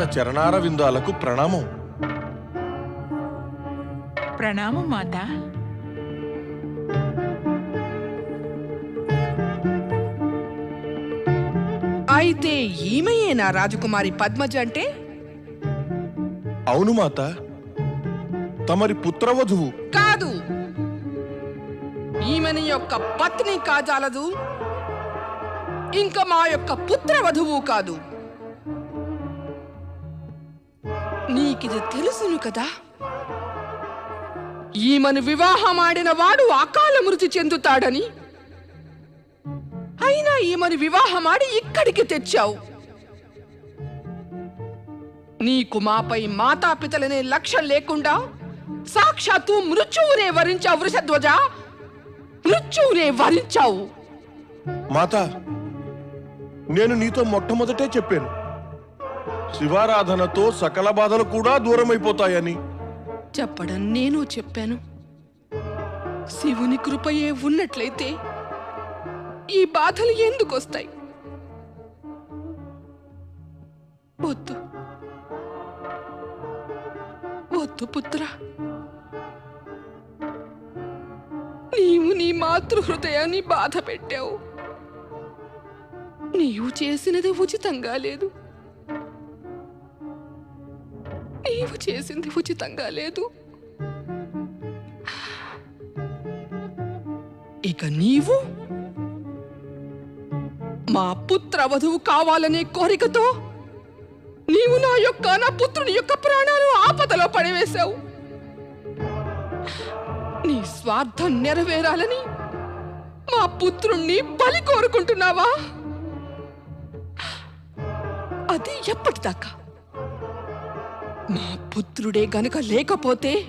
పాద చరణార విందాలకు ప్రణామం. ప్రణామం మాత. అయితే ఈమెయేనా రాజకుమారి పద్మజ అంటే? అవును మాత. తమరి పుత్రవధువు. కాదు. ఈమెని యొక్క పత్ని కాజాలదు. ఇంకా మా యొక్క పుత్రవధువు కాదు. నీకిది తెలుసును కదా? ఈమెను వివాహమాడిన వాడు అకాల మృతి చెందుతాడని. అయినా ఈమెను వివాహమాడి ఇక్కడికి తెచ్చావు. నీకు మాపై మాతాపితలనే లక్ష్యం లేకుండా సాక్షాత్తు మృత్యువునే వరించావు వృషధ్వజ! మృత్యువునే వరించావు! మాత నేను నీతో మొట్టమొదటే చెప్పాను. శివారాధనతో సకల బాధలు కూడా దూరమైపోతాయని. చెప్పడం నేను చెప్పాను. శివుని కృపయే ఉన్నట్లయితే ఈ బాధలు ఎందుకు వస్తాయి వద్దు. వద్దు పుత్ర. నీవు నీ మాతృహృదయాన్ని బాధ పెట్టావు నీవు చేసినది ఉచితంగా లేదు. నీవు చేసింది ఉచితంగా లేదు. ఇక నీవు మా పుత్ర వధువు కావాలనే కోరికతో నీవు నా యొక్క నా పుత్రుని యొక్క ప్రాణాలు ఆపదలో పడివేశావు. నీ స్వార్థం నెరవేరాలని మా పుత్రుణ్ణి బలి కోరుకుంటున్నావా? అది ఎప్పటిదాకా మా పుత్రుడే గనుక లేకపోతే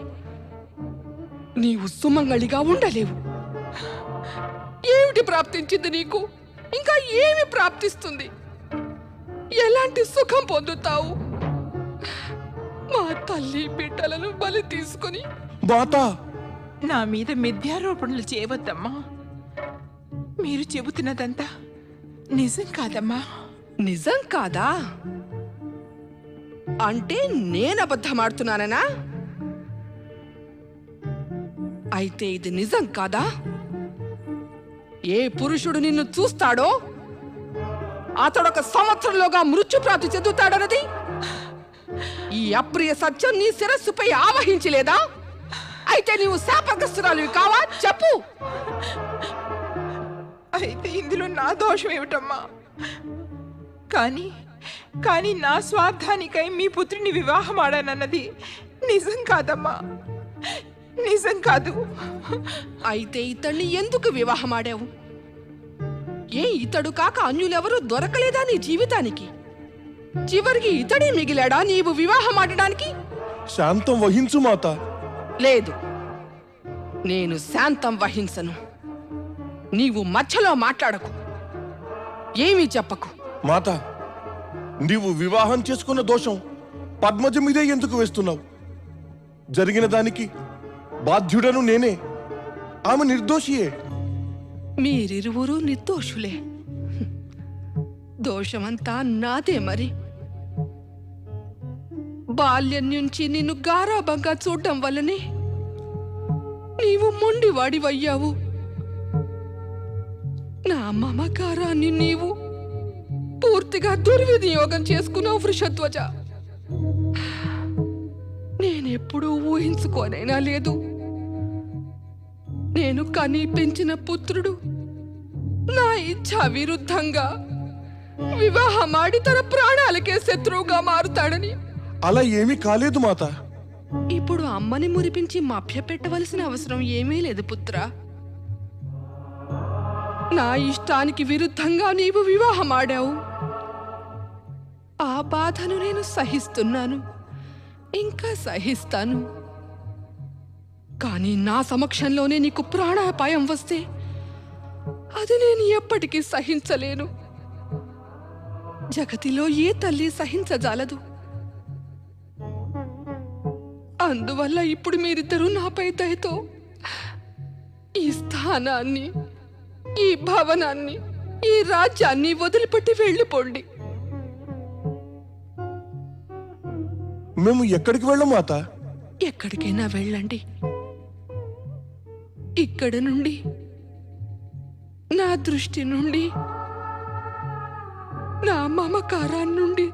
నీవు సుమంగళిగా ఉండలేవు. ఏమిటి ప్రాప్తించింది నీకు? ఇంకా ఏమి ప్రాప్తిస్తుంది? ఎలాంటి సుఖం పొందుతావు? మా తల్లి బిడ్డలను బలి తీసుకుని నా మీద మిథ్యారోపణలు చేయవద్దమ్మా. మీరు చెబుతున్నదంతా నిజం కాదమ్మా. నిజం కాదా? అంటే నేను అబద్ధమాడుతున్నానా అయితే ఇది నిజం కాదా? ఏ పురుషుడు నిన్ను చూస్తాడో అతడొక సంవత్సరంలోగా మృత్యుప్రాప్తి చెందుతాడన్నది? ఈ అప్రియ సత్యం నీ శిరస్సుపై ఆవహించలేదా? అయితే నీవు శాపగ్రస్తురాలు కావా? చెప్పు. అయితే ఇందులో నా దోషం ఏమిటమ్మా? కానీ కానీ నా స్వార్థానికై మీ పుత్రుని వివాహం ఆడానన్నది నిజం కాదమ్మా. నిజం కాదు. అయితే ఇతన్ని ఎందుకు వివాహమాడావు ఏ ఇతడు కాక అన్యులెవరూ దొరకలేదా నీ జీవితానికి? చివరికి ఇతడే మిగిలాడా నీవు వివాహమాడడానికి శాంతం వహించు మాత. లేదు. నేను శాంతం వహించను. నీవు మధ్యలో మాట్లాడకు. ఏమీ చెప్పకు. మాత నీవు వివాహం చేసుకున్న దోషం పద్మజ మీదే ఎందుకు వేస్తున్నావు? జరిగిన దానికి బాధ్యుడను నేనే ఆమె నిర్దోషియే. మీరిరువురు నిర్దోషులే. దోషమంతా నాదే మరి. బాల్యం నుంచి నిన్ను గారాబంగా చూడడం వల్లనే నీవు మొండివాడివయ్యావు. నా మమకారాన్ని నీవు పూర్తిగా దుర్వినియోగం చేసుకున్నావు వృషధ్వజ. నేనెప్పుడూ ఊహించుకోనైనా లేదు. నేను కని పెంచిన పుత్రుడు నా ఇచ్ఛా విరుద్ధంగా వివాహమాడి తన ప్రాణాలకే శత్రువుగా మారుతాడని. అలా ఏమీ కాలేదు మాత. ఇప్పుడు అమ్మని మురిపించి మభ్యపెట్టవలసిన అవసరం ఏమీ లేదు పుత్ర. నా ఇష్టానికి విరుద్ధంగా నీవు వివాహమాడావు ఆ బాధను నేను సహిస్తున్నాను. ఇంకా సహిస్తాను. కానీ నా సమక్షంలోనే నీకు ప్రాణాపాయం వస్తే అది నేను ఎప్పటికీ సహించలేను. జగతిలో ఏ తల్లి సహించజాలదు. అందువల్ల ఇప్పుడు మీరిద్దరూ నాపై దయతో ఈ స్థానాన్ని ఈ భవనాన్ని ఈ రాజ్యాన్ని వదిలిపెట్టి వెళ్ళిపోండి. మేము ఎక్కడికి వెళ్ళం మాత? ఎక్కడికైనా వెళ్ళండి. ఇక్కడ నుండి నా దృష్టి నుండి నా మమకారాన్ని నుండి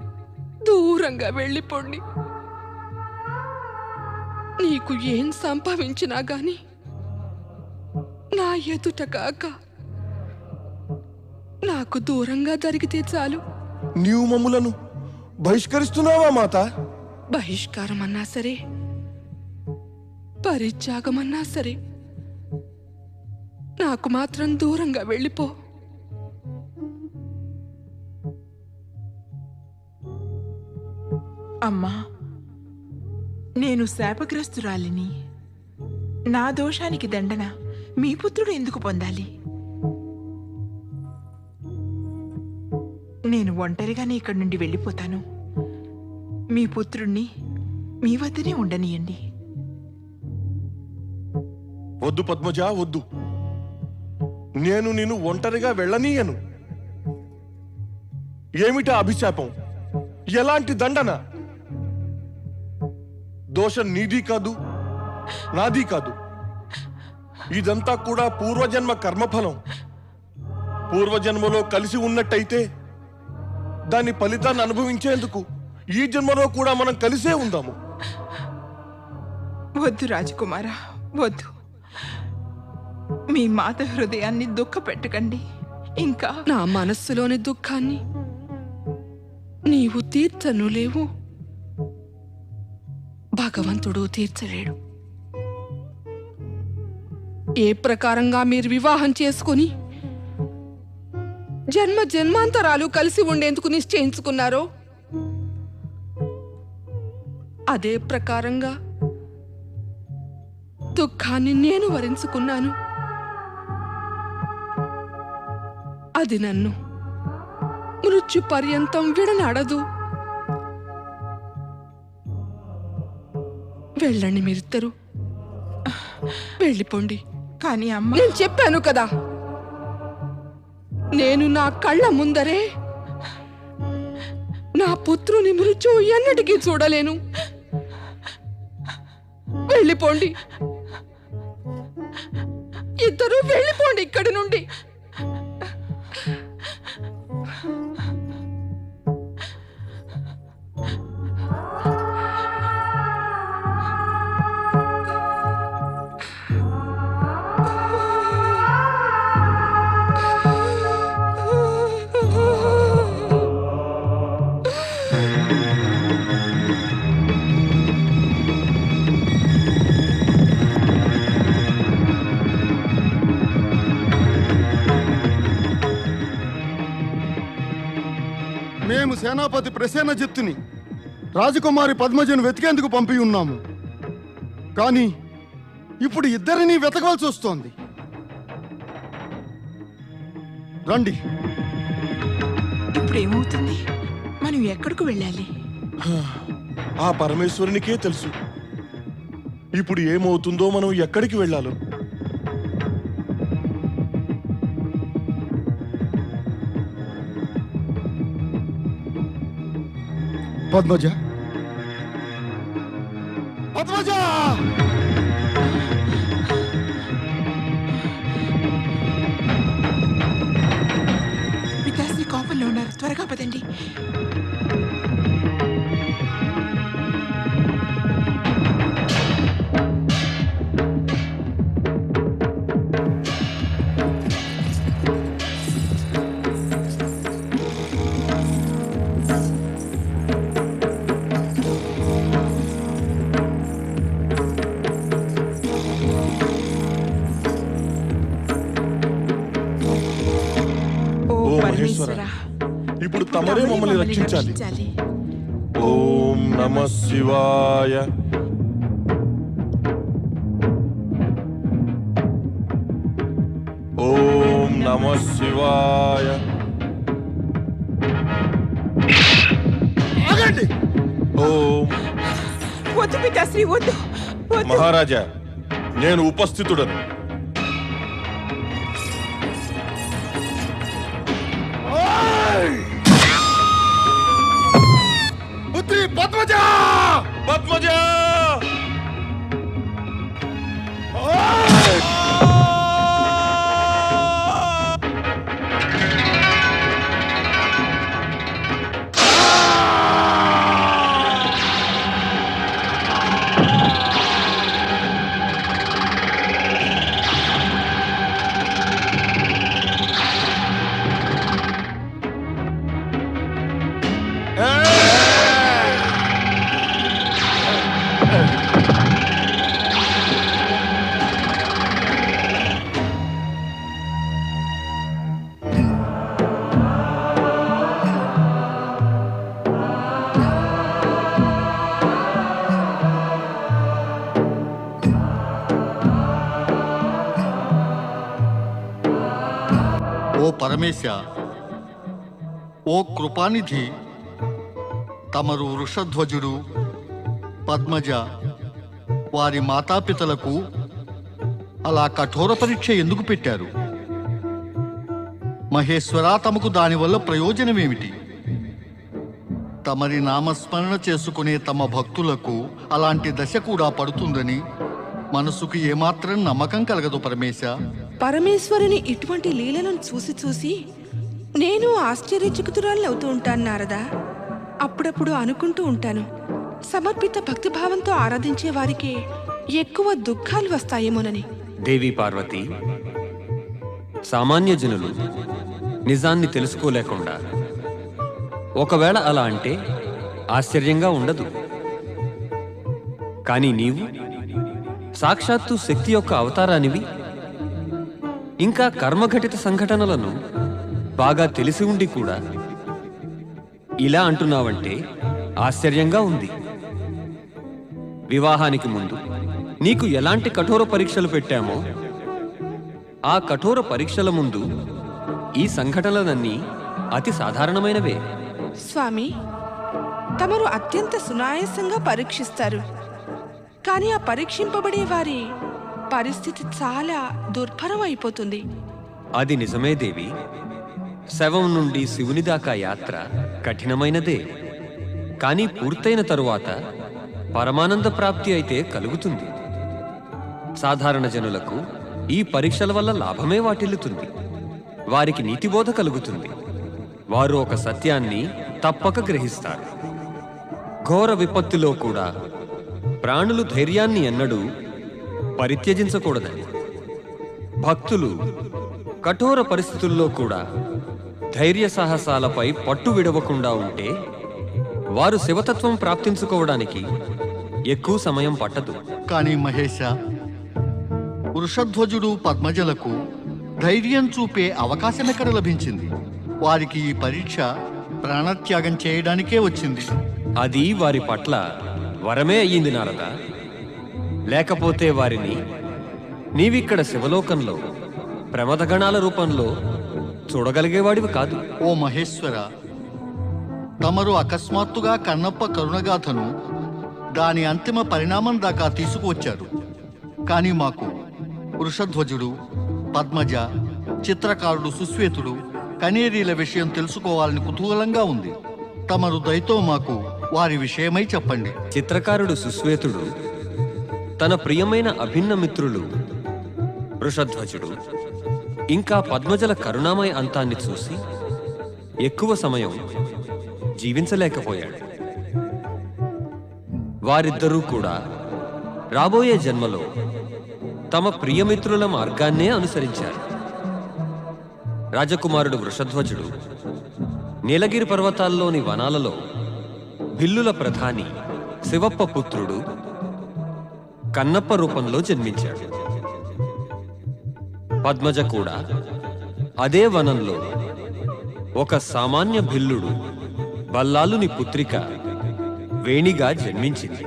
దూరంగా వెళ్ళిపోండి. నీకు ఏం సంభవించినా గాని నా ఎదుట కాక నాకు దూరంగా జరిగితే చాలు. నీవు మమ్ములను బహిష్కరిస్తున్నావా మాత? బహిష్కారం అన్నా సరే పరిత్యాగమన్నా సరే నాకు మాత్రం దూరంగా వెళ్ళిపో. అమ్మా నేను శాపగ్రస్తురాలిని. నా దోషానికి దండన మీ పుత్రుడు ఎందుకు పొందాలి? నేను ఒంటరిగానే ఇక్కడి నుండి వెళ్ళిపోతాను. మీ పుత్రుణ్ణి మీ వద్దనే ఉండనియండి. వద్దు పద్మజ వద్దు. నేను నిన్ను ఒంటరిగా వెళ్ళనీయను. ఏమిటా అభిశాపం? ఎలాంటి దండన? దోషం నీది కాదు నాది కాదు. ఇదంతా కూడా పూర్వజన్మ కర్మఫలం. పూర్వజన్మలో కలిసి ఉన్నట్టయితే దాని ఫలితాన్ని అనుభవించేందుకు ఈ జన్మలో కూడా మనం కలిసే ఉందాము. వద్దు రాజకుమారా వద్దు. మీ మాత హృదయాన్ని దుఃఖపెట్టకండి. ఇంకా నా మనస్సులోని దుఃఖాన్ని నీవు తీర్చను లేవు. భగవంతుడు తీర్చలేడు. ఏ ప్రకారంగా మీరు వివాహం చేసుకుని జన్మ జన్మాంతరాలు కలిసి ఉండేందుకు నిశ్చయించుకున్నారో అదే ప్రకారంగా దుఃఖాన్ని నేను వరించుకున్నాను. అది నన్ను మృత్యు పర్యంతం విడనాడదు. వెళ్ళండి మీరిద్దరు. వెళ్ళిపోండి. కానీ అమ్మ నేను చెప్పాను కదా. నేను నా కళ్ళ ముందరే నా పుత్రుని మృత్యు ఎన్నటికీ చూడలేను. వెళ్ళిపోండి. ఇద్దరు వెళ్ళిపోండి ఇక్కడి నుండి. సేనాపతి ప్రసేనజిత్తుని రాజకుమారి పద్మజను వెతికేందుకు పంపి ఉన్నాము. కానీ ఇప్పుడు ఇద్దరిని వెతకవలసి వస్తోంది. రండి. ఇప్పుడు ఏమవుతుంది? మనం ఎక్కడికి వెళ్ళాలి? ఆ పరమేశ్వరునికే తెలుసు. ఇప్పుడు ఏమవుతుందో మనం ఎక్కడికి వెళ్ళాలో? పద్మజ పద్మజ రక్షించాలి. ఓం నమ శివాయ. ఓం నమ శివాయ. ఆగండి. ఓం. వద్దు పితాశ్రీ వద్దు వద్దు. మహారాజా నేను ఉపస్థితుడను. பத்மஜா ఓ పరమేశ ఓ కృపానిధి తమరు వృషధ్వజుడు పద్మజ వారి మాతాపితలకు అలా కఠోర పరీక్ష ఎందుకు పెట్టారు? మహేశ్వర తమకు దానివల్ల ప్రయోజనమేమిటి? తమరి నామస్మరణ చేసుకునే తమ భక్తులకు అలాంటి దశ కూడా పడుతుందని మనసుకు ఏమాత్రం నమ్మకం కలగదు పరమేశ. పరమేశ్వరుని ఇటువంటి లీలలను చూసి చూసి నేను ఆశ్చర్యచకితురాలు అవుతూ ఉంటాను నారదా. అప్పుడప్పుడు అనుకుంటూ ఉంటాను. సమర్పిత భక్తిభావంతో ఆరాధించే వారికే ఎక్కువ దుఃఖాలు వస్తాయేమోనని. దేవి పార్వతి సామాన్య జనులు నిజాన్ని తెలుసుకోలేకుండా ఒకవేళ అలా అంటే ఆశ్చర్యంగా ఉండదు. కానీ నీవు సాక్షాత్తు శక్తి యొక్క అవతారానివి ఇంకా కర్మఘటిత సంఘటనలను బాగా తెలిసి ఉండి కూడా ఇలా అంటున్నావంటే ఆశ్చర్యంగా ఉంది. వివాహానికి ముందు నీకు ఎలాంటి కఠోర పరీక్షలు పెట్టామో ఆ కఠోర పరీక్షల ముందు ఈ సంఘటనలన్నీ అతి సాధారణమైనవే. స్వామి తమరు అత్యంత సునాయాసంగా పరీక్షిస్తారు. కానీ ఆ పరీక్షింపబడే వారి పరిస్థితి చాలా దుర్భరం అయిపోతుంది అది నిజమే దేవి. శవం నుండి శివుని దాకా యాత్ర కఠినమైనదే. కానీ పూర్తయిన తరువాత పరమానంద ప్రాప్తి అయితే కలుగుతుంది. సాధారణ జనులకు ఈ పరీక్షల వల్ల లాభమే వాటిల్లుతుంది. వారికి నీతిబోధ కలుగుతుంది. వారు ఒక సత్యాన్ని తప్పక గ్రహిస్తారు. ఘోర విపత్తులో కూడా ప్రాణులు ధైర్యాన్ని ఎన్నడూ పరిత్యజించకూడదని. భక్తులు కఠోర పరిస్థితుల్లో కూడా ధైర్య సాహసాలపై పట్టు విడవకుండా ఉంటే వారు శివతత్వం ప్రాప్తించుకోవడానికి ఎక్కువ సమయం పట్టదు. కానీ మహేశ వృషధ్వజుడు పద్మజలకు ధైర్యం చూపే అవకాశం ఎక్కడ లభించింది? వారికి ఈ పరీక్ష ప్రాణత్యాగం చేయడానికే వచ్చింది. అది వారి పట్ల వరమే అయ్యింది నారద. లేకపోతే వారిని నీవిక్కడ శివలోకంలో ప్రమదగణాల రూపంలో చూడగలిగేవాడివి కాదు. ఓ మహేశ్వర తమరు అకస్మాత్తుగా కన్నప్ప కరుణగాథను దాని అంతిమ పరిణామం దాకా తీసుకువచ్చారు. కానీ మాకు వృషధ్వజుడు పద్మజ చిత్రకారుడు సుశ్వేతుడు కనేరీల విషయం తెలుసుకోవాలని కుతూహలంగా ఉంది. తమరు దయతో మాకు వారి విషయమై చెప్పండి. చిత్రకారుడు సుశ్వేతుడు తన ప్రియమైన అభిన్న మిత్రులు. వృషధ్వజుడు ఇంకా పద్మజల కరుణామయ అంతాన్ని చూసి ఎక్కువ సమయం జీవించలేకపోయాడు. వారిద్దరూ కూడా రాబోయే జన్మలో తమ ప్రియమిత్రుల మార్గాన్నే అనుసరించారు. రాజకుమారుడు వృషధ్వజుడు నీలగిరి పర్వతాల్లోని వనాలలో భిల్లుల ప్రధాని శివప్ప పుత్రుడు కన్నప్ప రూపంలో జన్మించాడు. పద్మజ కూడా అదే వనంలో ఒక సామాన్య భిల్లుడు బల్లాలుని పుత్రిక వేణిగా జన్మించింది.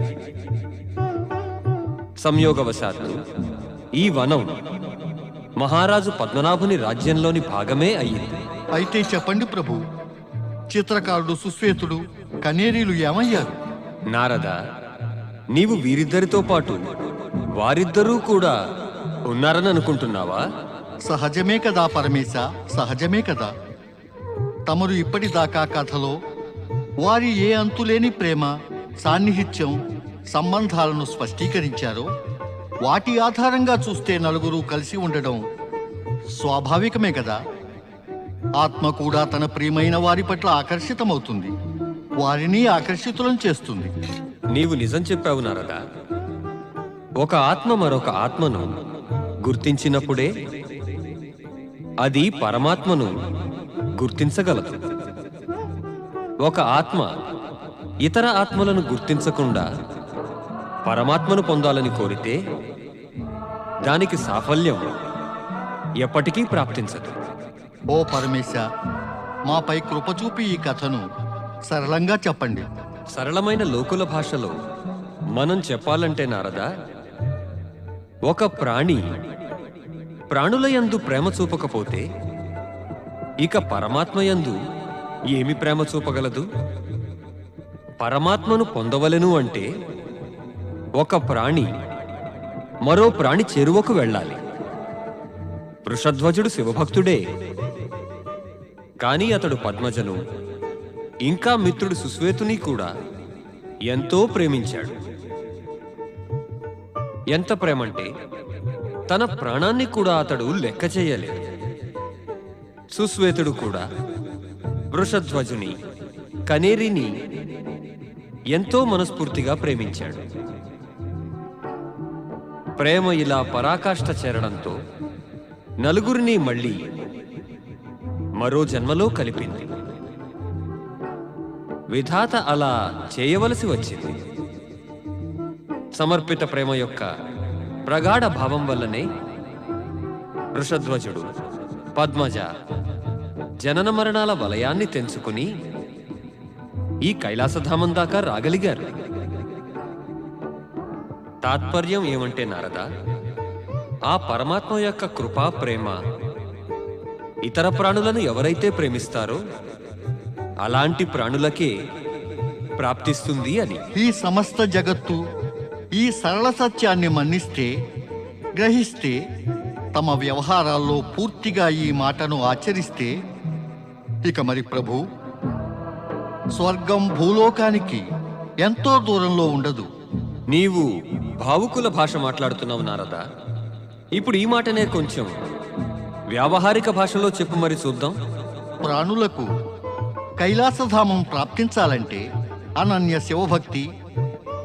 సంయోగవశాత్తు ఈ వనం మహారాజు పద్మనాభుని రాజ్యంలోని భాగమే అయ్యింది. అయితే చెప్పండి ప్రభు చిత్రకారుడు సుశ్వేతుడు కనేరీలు ఏమయ్యారు? నారద నీవు వీరిద్దరితో పాటు వారిద్దరూ కూడా ఉన్నారని అనుకుంటున్నావా? సహజమే కదా పరమేశ సహజమే కదా. తమరు ఇప్పటిదాకా కథలో వారి ఏ అంతులేని ప్రేమ సాన్నిహిత్యం సంబంధాలను స్పష్టీకరించారో వాటి ఆధారంగా చూస్తే నలుగురు కలిసి ఉండడం స్వాభావికమే కదా. ఆత్మ కూడా తన ప్రియమైన వారి పట్ల ఆకర్షితమవుతుంది. వారిని ఆకర్షితులను చేస్తుంది. నీవు నిజం చెప్పావు నారద. ఒక ఆత్మ మరొక ఆత్మను గుర్తించినప్పుడే అది పరమాత్మను గుర్తించగలదు. ఒక ఆత్మ ఇతర ఆత్మలను గుర్తించకుండా పరమాత్మను పొందాలని కోరితే దానికి సాఫల్యం ఎప్పటికీ ప్రాప్తించదు. ఓ పరమేశ మాపై కృప చూపి ఈ కథను సరళంగా చెప్పండి. సరళమైన లోకుల భాషలో మనం చెప్పాలంటే నారదా ఒక ప్రాణి ప్రాణుల యందు ప్రేమ చూపకపోతే ఇక పరమాత్మయందు ఏమి ప్రేమ చూపగలదు? పరమాత్మను పొందవలెను అంటే ఒక ప్రాణి మరో ప్రాణి చెరువకు వెళ్ళాలి. వృషధ్వజుడు శివభక్తుడే. కాని అతడు పద్మజను ఇంకా మిత్రుడు సుశ్వేతుని కూడా ఎంతో ప్రేమించాడు. ఎంత ప్రేమంటే తన ప్రాణాన్ని కూడా అతడు లెక్క చేయలేదు. సుశ్వేతుడు కూడా వృషధ్వజుని కనేరిని ఎంతో మనస్ఫూర్తిగా ప్రేమించాడు. ప్రేమ ఇలా పరాకాష్ఠ చేరడంతో నలుగురిని మళ్ళీ మరో జన్మలో కలిపింది. విధాత అలా చేయవలసి వచ్చింది. సమర్పిత ప్రేమ యొక్క ప్రగాఢ భావం వల్లనే వృషధ్వజుడు పద్మజ జనన మరణాల వలయాన్ని తెంచుకుని ఈ కైలాసధామం దాకా రాగలిగారు. తాత్పర్యం ఏమంటే నారద ఆ పరమాత్మ యొక్క కృపా ప్రేమ ఇతర ప్రాణులను ఎవరైతే ప్రేమిస్తారో అలాంటి ప్రాణులకే ప్రాప్తిస్తుంది అని. ఈ సమస్త జగత్తు ఈ సరళ సత్యాన్ని మన్నిస్తే గ్రహిస్తే తమ వ్యవహారాల్లో పూర్తిగా ఈ మాటను ఆచరిస్తే ఇక మరి ప్రభు స్వర్గం భూలోకానికి ఎంతో దూరంలో ఉండదు. నీవు భావుకుల భాష మాట్లాడుతున్నావు నారదా. ఇప్పుడు ఈ మాటనే కొంచెం వ్యావహారిక భాషలో చెప్పు మరి చూద్దాం. ప్రాణులకు కైలాసధామం ప్రాప్తించాలంటే అనన్య శివభక్తి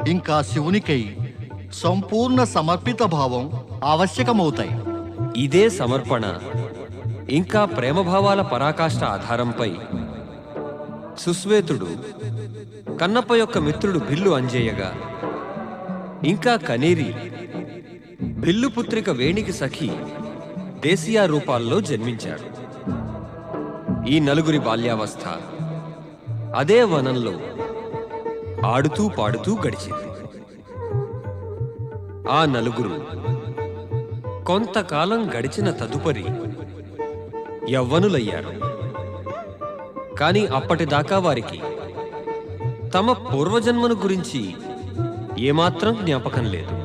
ఇంకా శివునికై సంపూర్ణ సమర్పిత భావం ఆవశ్యకమవుతాయి. ఇదే సమర్పణ ఇంకా ప్రేమభావాల పరాకాష్ఠ ఆధారంపై సుశ్వేతుడు కన్నప్ప యొక్క మిత్రుడు బిల్లు అంజేయగా ఇంకా కనేరి బిల్లు పుత్రిక వేణికి సఖి దేశీయ రూపాల్లో జన్మించాడు. ఈ నలుగురి బాల్యావస్థ అదే వనంలో ఆడుతూ పాడుతూ గడిచింది. ఆ నలుగురు కొంతకాలం గడిచిన తదుపరి యవ్వనులయ్యారు. కాని అప్పటిదాకా వారికి తమ పూర్వజన్మను గురించి ఏమాత్రం జ్ఞాపకం లేదు.